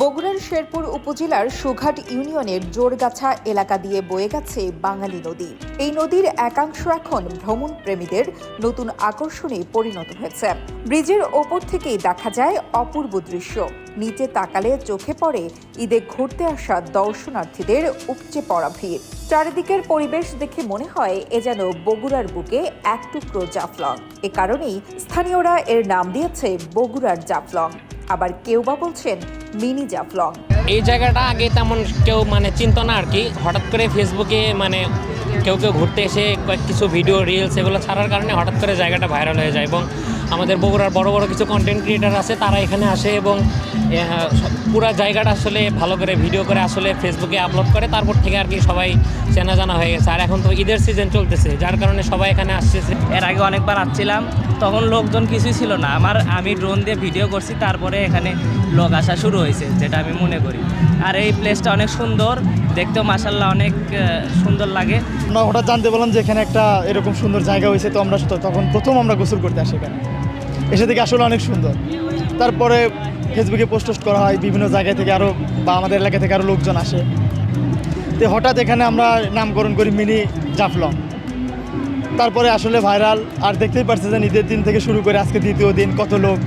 বগুড়ার শেরপুর উপজেলার সুঘাট ইউনিয়নের জোরগাছা এলাকা দিয়ে বয়ে গেছে বাঙালি নদী। এই নদীর একাংশ এখন ভ্রমণ প্রেমীদের নতুন আকর্ষণে পরিণত হয়েছে। ব্রিজের ওপর থেকেই দেখা যায় অপূর্ব দৃশ্য। নিচে তাকালে চোখে পড়ে ঈদে ঘুরতে আসা দর্শনার্থীদের উপচে পড়া ভিড়। চারিদিকের পরিবেশ দেখে মনে হয় এ যেন বগুড়ার বুকে এক টুকরো জাফলং। এ কারণেই স্থানীয়রা এর নাম দিয়েছে বগুড়ার জাফলং। আবার কেউ বা বলছেন মিনি জাফলং। এই জায়গাটা আগে তেমন কেউ মানে চিনত না আর কি। হঠাৎ করে ফেসবুকে মানে কেউ কেউ ঘুরতে এসে কিছু ভিডিও রিলস এগুলো ছাড়ার কারণে হঠাৎ করে জায়গাটা ভাইরাল হয়ে যায় এবং আমাদের বগুড়ার বড় বড় কিছু কন্টেন্ট ক্রিয়েটার আছে তারা এখানে আসে এবং পুরো জায়গাটা আসলে ভালো করে ভিডিও করে আসলে ফেসবুকে আপলোড করে তারপর থেকে আর কি সবাই চেনা জানা হয়ে গেছে। আর এখন তো ঈদের সিজন চলতেছে যার কারণে সবাই এখানে আসতেছে। এর আগে অনেকবার আসছিলাম তখন লোকজন কিছুই ছিল না। আমার আমি ড্রোন দিয়ে ভিডিও করছি তারপরে এখানে লোক আসা শুরু হয়েছে যেটা আমি মনে করি। আর এই প্লেসটা অনেক সুন্দর দেখতেও মাসাল্লাহ অনেক সুন্দর লাগে। আমরা হঠাৎ জানতে পারলাম যে এখানে একটা এরকম সুন্দর জায়গা হয়েছে তো আমরা তো তখন প্রথম আমরা গোসল করতে আসি এখানে। এসে থেকে আসলে অনেক সুন্দর। তারপরে ফেসবুকে পোস্ট টোস্ট করা হয়, বিভিন্ন জায়গা থেকে আরও বা আমাদের এলাকা থেকে আরও লোকজন আসে। তো হঠাৎ এখানে আমরা নামকরণ করি মিনি জাফলং। তারপরে আসলে ভাইরাল, আর দেখতেই পারছি যে ঈদের দিন থেকে শুরু করে আজকে দ্বিতীয় দিন, কত লোক।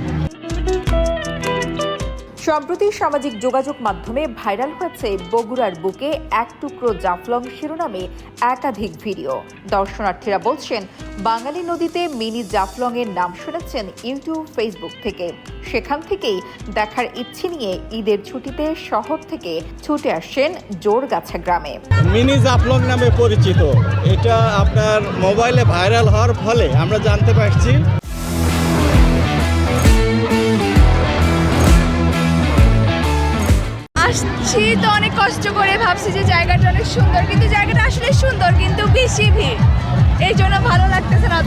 সম্প্রতি সামাজিক যোগাযোগ মাধ্যমে ভাইরাল হয়েছে বগুড়ার বুকে এক টুকরো জাফলং শিরোনামে একাধিক ভিডিও। দর্শনার্থীরা বলছেন, বাঙালি নদীতে মিনি জাফলং এর নাম শুনেছেন ইউটিউব, ফেসবুক থেকে। সেখান থেকেই দেখার ইচ্ছে নিয়ে ঈদের ছুটিতে শহর থেকে ছুটে আসছেন জোরগাছা গ্রামে। মিনি জাফলং নামে পরিচিত। এটা আপনার মোবাইলে ভাইরাল হওয়ার ফলে আমরা জানতে পারছি। আসছি তো অনেক কষ্ট করে ভাবছি যে জায়গাটা অনেক সুন্দর, কিন্তু জায়গাটা আসলে সুন্দর, কিন্তু বেশি ভিড়। এই জন্য ভালো লাগতেছে না।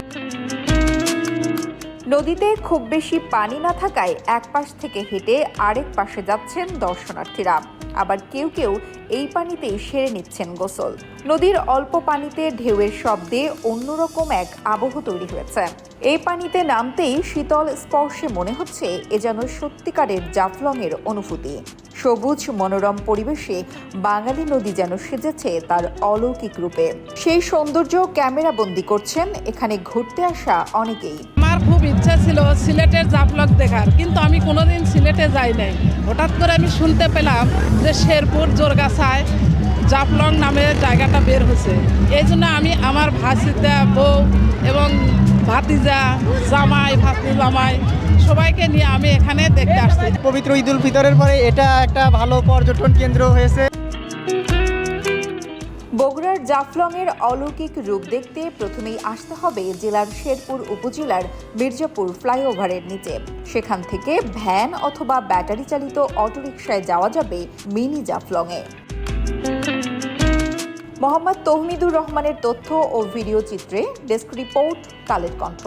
নদীতে খুব বেশি পানি না থাকায় এক পাশ থেকে হেঁটে আরেক পাশে যাচ্ছেন দর্শনার্থীরা। আবার কেউ কেউ এই পানিতেই সেরে নিচ্ছেন গোসল। নদীর অল্প পানিতে ঢেউয়ের শব্দে অন্যরকম এক আবহ তৈরি হয়েছে। এই পানিতে নামতেই শীতল স্পর্শে মনে হচ্ছে এ যেন সত্যিকারের জাফলংয়ের অনুভূতি। সবুজ, মনোরম পরিবেশে বাঙালি নদী যেন সেজেছে তার অলৌকিক রূপে। সেই সৌন্দর্য ক্যামেরা বন্দি করছেন, এখানে ঘুরতে আসা অনেকেই। আমার খুব ইচ্ছা ছিল সিলেটের জাফলক দেখার, কিন্তু আমি কোনোদিন সিলেটে যাই নাই। হঠাৎ করে আমি শুনতে পেলাম যে শেরপুর জোরগাছায় জাফলং নামে জায়গাটা বের হয়েছে। এই জন্য আমি আমার ভাসিতা বউ এবং ভাতিজা জামাই ভাতি জামাই সবাইকে নিয়ে আমি এখানে দেখতে আসছি। পবিত্র ঈদুল ফিতরের পরে এটা একটা ভালো পর্যটন কেন্দ্র হয়েছে। বগুড়ার জাফলংয়ের অলৌকিক রূপ দেখতে প্রথমেই আসতে হবে জেলার শেরপুর উপজেলার মির্জাপুর ফ্লাইওভারের নিচে। সেখান থেকে ভ্যান অথবা ব্যাটারি চালিত অটোরিকশায় যাওয়া যাবে মিনি জাফলংয়ে। মোহাম্মদ তহমিদুর রহমানের তথ্য ও ভিডিও চিত্রে ডেস্ক রিপোর্ট কালের কণ্ঠ।